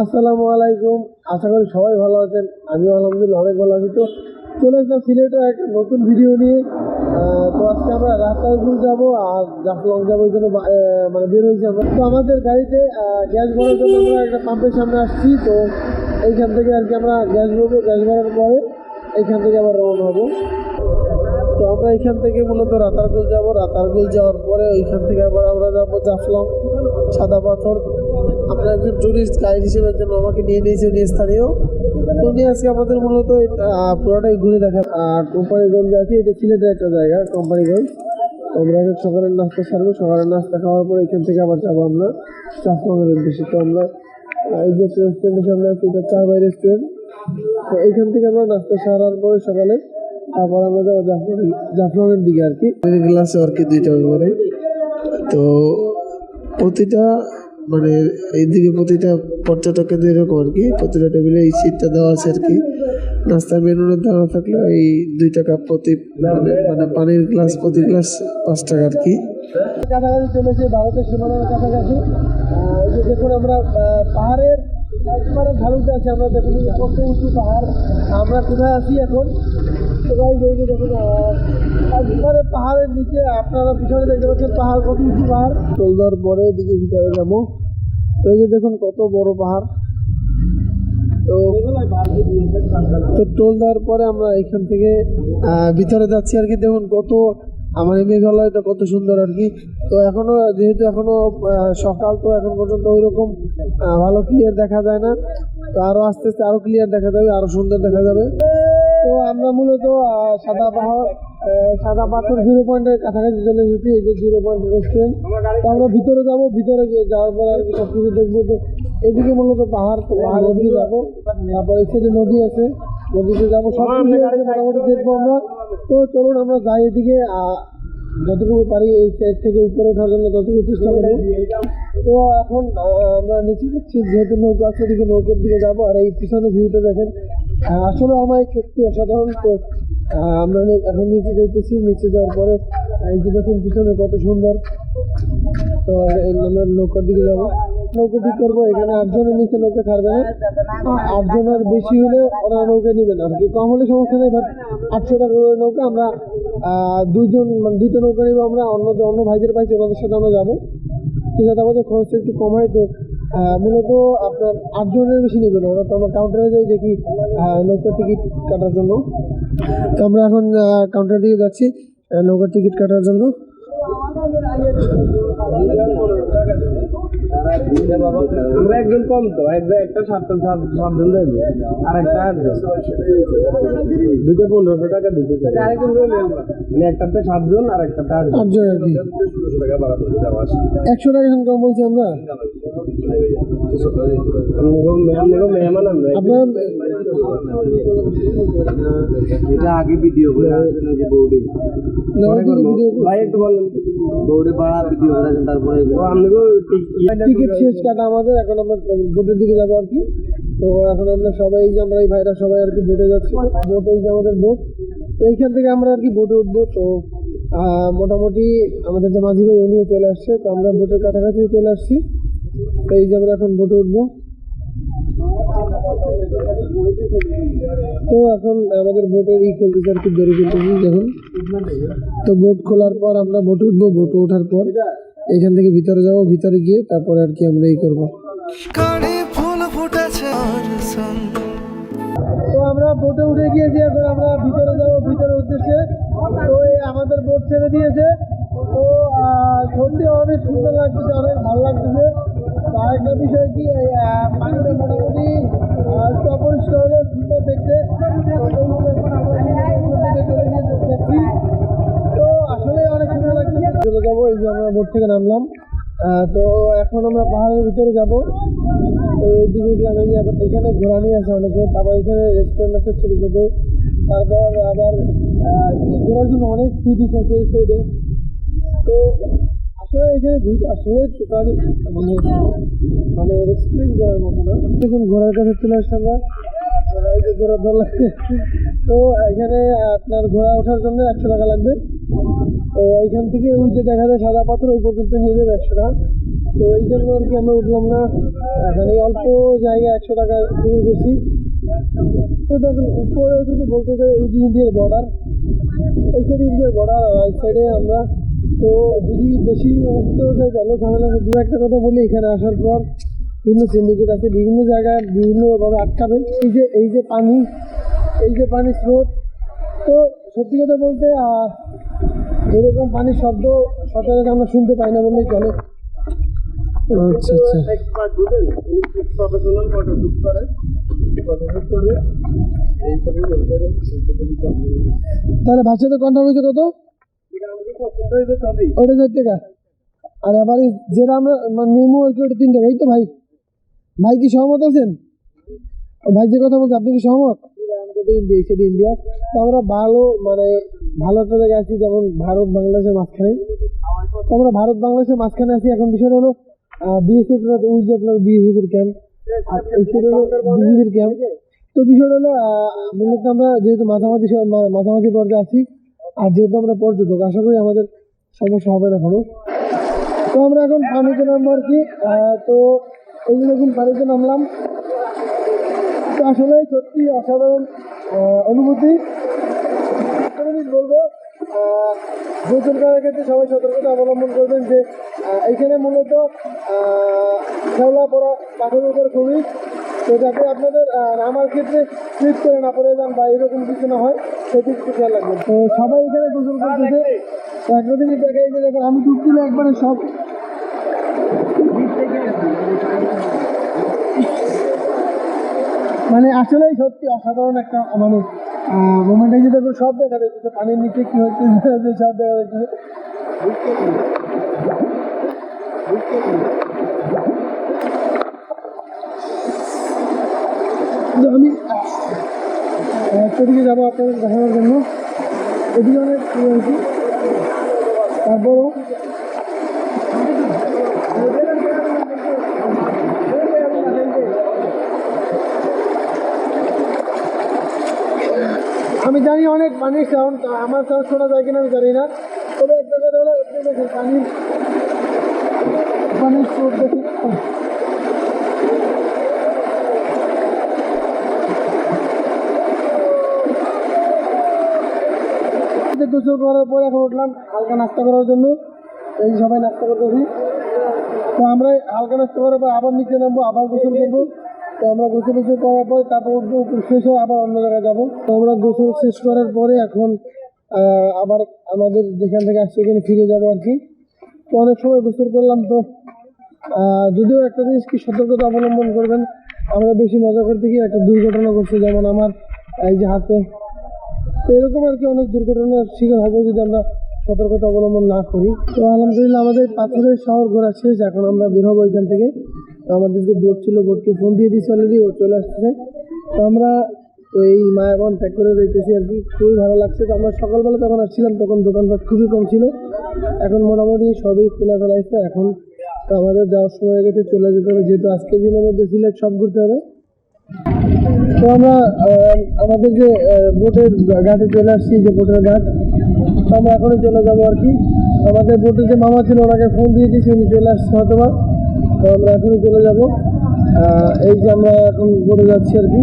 আসসালামু আলাইকুম। আশা করি সবাই ভালো আছেন। আমিও আলহামদুলিল্লাহ অনেক ভালো আছি। তো চলে আসলাম সিলেটে একটা নতুন ভিডিও নিয়ে। তো আজকে আমরা রাস্তাগুল যাব আর জাফলং যাব ওই জন্য মানে বের হয়েছি আমরা। তো আমাদের গাড়িতে গ্যাস ভরার জন্য আমরা একটা পাম্পের সামনে আসছি। তো এইখান থেকে আর কি আমরা গ্যাস ভরবো গ্যাস ভরার পরে এইখান থেকে আবার রওনা হব। তো আমরা এখান থেকে মূলত রাতারগুল যাব। রাতারগুল যাওয়ার পরে ওইখান থেকে আবার আমরা যাব জাফলং সাদা পাথর। আমরা একজন টুরিস্ট গাইড হিসেবে একজন আমাকে নিয়ে নিয়েছে উনি স্থানীয়। তো উনি আজকে আমাদের মূলত এটা, পুরোটাই ঘুরে দেখা আর কোম্পানিগঞ্জ আছে এটা সিলেটের একটা জায়গা কোম্পানিগঞ্জ আমরা এখন সকালের নাস্তা সারবো সকালের নাস্তা খাওয়ার পর এখান থেকে আবার যাব আমরা জাফলংয়ের উদ্দেশ্যে। তো আমরা এই যে রেস্টুরেন্টের সামনে আছে এটা চা বাই রেস্টুরেন্ট তো এইখান থেকে আমরা নাস্তা সারার পরে সকালে তারপর আমরা যাব জাফলং জাফলংয়ের দিকে আর কি। গ্লাসে আর কি দুইটা করে তো প্রতিটা মানে এইদিকে প্রতিটা পর্যটকের এরকম আর কি, প্রতিটা টেবিলে এই সিটটা দেওয়া আছে আর কি। নাস্তার মেনুর দেওয়া থাকলে এই দুই টাকা প্রতি মানে মানে পানির গ্লাস প্রতি গ্লাস পাঁচ টাকা আর কি। কাছাকাছি চলেছে, ভারতের সীমানার কাছাকাছি। আমরা পাহাড়ের একবারে ঢালুতে আছি, আমরা দেখুন কত উঁচু পাহাড়, আমরা কোথায় আছি এখন? তো ভাই দেখুন একবারে পাহাড়ের নিচে, আপনারা পিছনে দেখতে পাচ্ছেন পাহাড়, কত উঁচু পাহাড়। টোল দেওয়ার পরে এদিকে ভিতরে যাব। তো এই যে দেখুন, কত বড় পাহাড়। তো টোল দেওয়ার পরে আমরা এখান থেকে ভিতরে যাচ্ছি আর কি। দেখুন, কত আমার এই মেঘালয়টা কত সুন্দর আর কি। তো এখনও, যেহেতু এখনও সকাল, তো এখন পর্যন্ত ওই রকম ভালো ক্লিয়ার দেখা যায় না। তো আরও আস্তে আস্তে আরও ক্লিয়ার দেখা যাবে, আরও সুন্দর দেখা যাবে। তো আমরা মূলত সাদা পাহাড় সাদা পাথর জিরো পয়েন্টের কাছাকাছি চলে এসেছি, এই যে জিরো পয়েন্ট রেস্টুরেন্ট তো আমরা ভিতরে যাব, ভিতরে গিয়ে যাওয়ার পরে আর কি দেখব তো এদিকে মূলত পাহাড় তো পাহাড় ওদিকে যাব। তারপর এই নদী আছে। নদীতে যাব সব কিছু আর কি মোটামুটি দেখব আমরা। তো চলুন আমরা যাই এদিকে যতটুকু পারি এই সাইড থেকে উপরে ওঠার জন্য ততটুকু চেষ্টা করব। তো এখন আমরা নিচে যাচ্ছি যেহেতু নৌকা আছে এদিকে নৌকার দিকে যাব। আর এই পিছনে ভিউটা দেখেন আসলে আমার সত্যি অসাধারণ তো আমরা এখন নিচে যাইতেছি। নিচে যাওয়ার পরে এই যে দেখুন পিছনে কত সুন্দর। তো আমরা নৌকার দিকে যাব। নৌকা ঠিক করব? এখানে আটজনের নিচে নৌকা ছাড়বে না। আটজনের বেশি হলে ওরা নৌকা নেবে না। আর কি কম হলে সমস্যা নেই বাট আটশো টাকা নৌকা আমরা আহ, দুইজন মানে দুটো নৌকা নিবো আমরা অন্য অন্য ভাইদের পাইছি ওনাদের সাথে আমরা যাব। তো যাতে আমাদের খরচটা একটু কম হয় তো মূলত আপনার আটজনের বেশি নেবে না। ওরা তো আমরা কাউন্টারে যাই দেখি নৌকার টিকিট কাটার জন্য। তো আমরা এখন কাউন্টার দিকে যাচ্ছি নৌকার টিকিট কাটার জন্য। আমরা একজন কম তো একজন একটা সাতজন সাতজন দেব আর একটা দুটো পনেরোশো টাকা দিতে চাই মানে একটাতে সাতজন আর একটাতে আটজন একশো টাকা এখন কম বলছি আমরা? আমাদের এখন আমরা বোটের দিকে যাব আর কি তো এখন আমরা সবাই যে আমরা এই ভাইরা সবাই আর কি বোটে যাচ্ছি বোট এই যে আমাদের বোট তো এইখান থেকে আমরা আর কি বোটে উঠবো তো মোটামুটি আমাদের যে মাঝি ভাই উনিও চলে আসছে তো আমরা বোটের কাছাকাছি চলে আসছি। তো এই যে আমরা এখন বোটে উঠবো। তো এখন আমাদের বোটের ই খুলতেছে আর কি খুলতেছি দেখুন। তো বোট খোলার পর আমরা বোটে উঠবো বোটে ওঠার পর এখান থেকে ভিতরে যাব ভিতরে গিয়ে তারপরে আর কি আমরা এই করব। তো আমরা বোটে উঠে গিয়েছি এখন আমরা ভিতরে যাব ভিতরে উদ্দেশ্যে তো আমাদের বোট ছেড়ে দিয়েছে। তো সত্যি অনেক সুন্দর লাগতেছে অনেক ভালো লাগতেছে। আরেকটা বিষয় কি আহ, মোটামুটি একটু অপরিষ্কার সুন্দর দেখতে দেখছি তো আসলে অনেক সুন্দর লাগতেছে চলে যাব এই যে আমরা বোট থেকে নামলাম। তো এখন আমরা পাহাড়ের ভিতরে যাব। তো এই দিকে এই এখন এখানে ঘোরানি আছে অনেকে তারপর এখানে রেস্টুরেন্ট আছে ছোটো ছোটো। তারপর আবার ঘোরার জন্য অনেক সিটিস আছে এই সাইডে তো আসলে এখানে আসলে মানে মানে দেখুন আমরা। তো এখানে আপনার ঘোড়া ওঠার জন্য একশো টাকা লাগবে। তো এইখান থেকে ওই যে দেখা যায় সাদা পাথর, ওই পর্যন্ত নিয়ে যাবে একশো টাকা। তো এই জন্য আর কি আমরা উঠলাম না। এখানে অল্প জায়গা একশো টাকা খুবই বেশি তো দেখুন, উপরে যদি বলতে চাই, ওই যে ইন্ডিয়ার বর্ডার ওই সাইডে ইন্ডিয়ার বর্ডার রাইট সাইডে আমরা তো যদি বেশি তাহলে ঝামেলা দু একটা কথা বলি এখানে আসার পর বিভিন্ন সিন্ডিকেট আছে বিভিন্ন জায়গায় বিভিন্নভাবে আটকাবে। এই যে এই যে পানি এই যে পানির স্রোত তো সত্যি কথা বলতে এরকম পানির শব্দ সচরাচর আমরা শুনতে পাই না বললেই চলে। আচ্ছা আচ্ছা। তাহলে ভাষাতে কন্ট্যাক্ট হয়েছে কত এটা আমাকে পছন্দ হইবে তবেই ওটা চার টাকা। আর যেটা আমরা মানে আর কি, ওটা তিন টাকা। এই তো ভাই। ভাই কি সহমত আছেন? ভাই যে কথা বলছে, আপনি কি সহমত? ইন্ডিয়া তো আমরা ভালো মানে ভালো একটা জায়গায় আছি, যেমন ভারত বাংলাদেশের মাঝখানে। তো আমরা ভারত বাংলাদেশের মাঝখানে আছি। এখন বিষয়টা হলো বিএসএফ ওই যে আপনার বিএসএফ এর ক্যাম্প আর ক্যাম্প তো বিষয়টা হলো মূলত আমরা যেহেতু মাঝামাঝি মাঝামাঝি পর্যায়ে আছি আর যেহেতু আমরা পর্যটক, আশা করি আমাদের সমস্যা হবে না কোনো। তো আমরা এখন পানিতে নামবো আর কি। তো এই যে দেখুন, পানিতে নামলাম। তো আসলে সত্যি অসাধারণ অনুভূতি। বলব গোসল করার ক্ষেত্রে সবাই সতর্কতা অবলম্বন করবেন যে এখানে মূলত শ্যাওলা পড়া পাথরের উপর খুবই। তো যাতে আপনাদের নামার ক্ষেত্রে স্লিপ করে না পড়ে যান বা এরকম কিছু না হয়। সবাই এখানে গোসল করতেছে। দেখেন আমি একবারে সব। মানে আসলেই সত্যি অসাধারণ একটা মানে মোমেন্টে যে দেখো, সব দেখা যাচ্ছে। পানির নিচে কি হচ্ছে সব দেখা যাচ্ছে। আমি সেদিকে যাব আপনাদের দেখানোর জন্য। এদিকে অনেক হয়েছি তারপরও আমি জানি অনেক পানির সাউন্ড আমার সাউন্ড শোনা যায় কিনা আমি জানি না। তবে একটা কথা হলো দেখেন পানির পানির স্রোত দেখি। গোসল করার পরে এখন উঠলাম হালকা নাস্তা করার জন্য। এই সবাই নাস্তা করতে করতেছি। তো আমরা হালকা নাস্তা করার পর আবার নিচে নামবো, আবার গোসল করব। তো আমরা গোসল গোসল করার পর তারপর শেষ হয়ে আবার অন্য জায়গায় যাব। তো আমরা গোসল শেষ করার পরে এখন আবার আমাদের যেখান থেকে আসছি এখানে ফিরে যাব আর কি। তো অনেক সময় গোসল করলাম তো যদিও একটা জিনিস কি সতর্কতা অবলম্বন করবেন, আমরা বেশি মজা করতে গিয়ে একটা দুর্ঘটনা করছে যেমন আমার, এই যে হাতে এরকম আর কি অনেক দুর্ঘটনার শিকার হব যদি আমরা সতর্কতা অবলম্বন না করি। তো আলহামদুলিল্লাহ আমাদের পাথরের শহর ঘোরা শেষ, এখন আমরা বের হব এখান থেকে। আমাদের যে বোট ছিল বোটকে ফোন দিয়ে দিয়েছি অলরেডি ও চলে আসছে। তো আমরা এই মায়াবন ত্যাগ করে দেখতেছি আর কি। খুবই ভালো লাগছে। তো আমরা সকালবেলা তখন আসছিলাম, তখন দোকানপাট খুবই কম ছিল। এখন মোটামুটি সবই খোলা ফেলাইছে এখন তো আমাদের যাওয়ার সময় গেছে, চলে যেতে হবে। যেহেতু আজকের দিনের মধ্যে সিলেট সব ঘুরতে হবে। তো আমরা আমাদের যে বোটের ঘাটে চলে আসছি, যে বোটের ঘাট, তো আমরা এখনই চলে যাব আর কি। আমাদের বোটের যে মামা ছিল, ওনাকে ফোন দিয়ে দিয়েছি, উনি চলে আসছে হয়তো বা তো আমরা এখনই চলে যাব। এই যে আমরা এখন বোটে যাচ্ছি আর কি।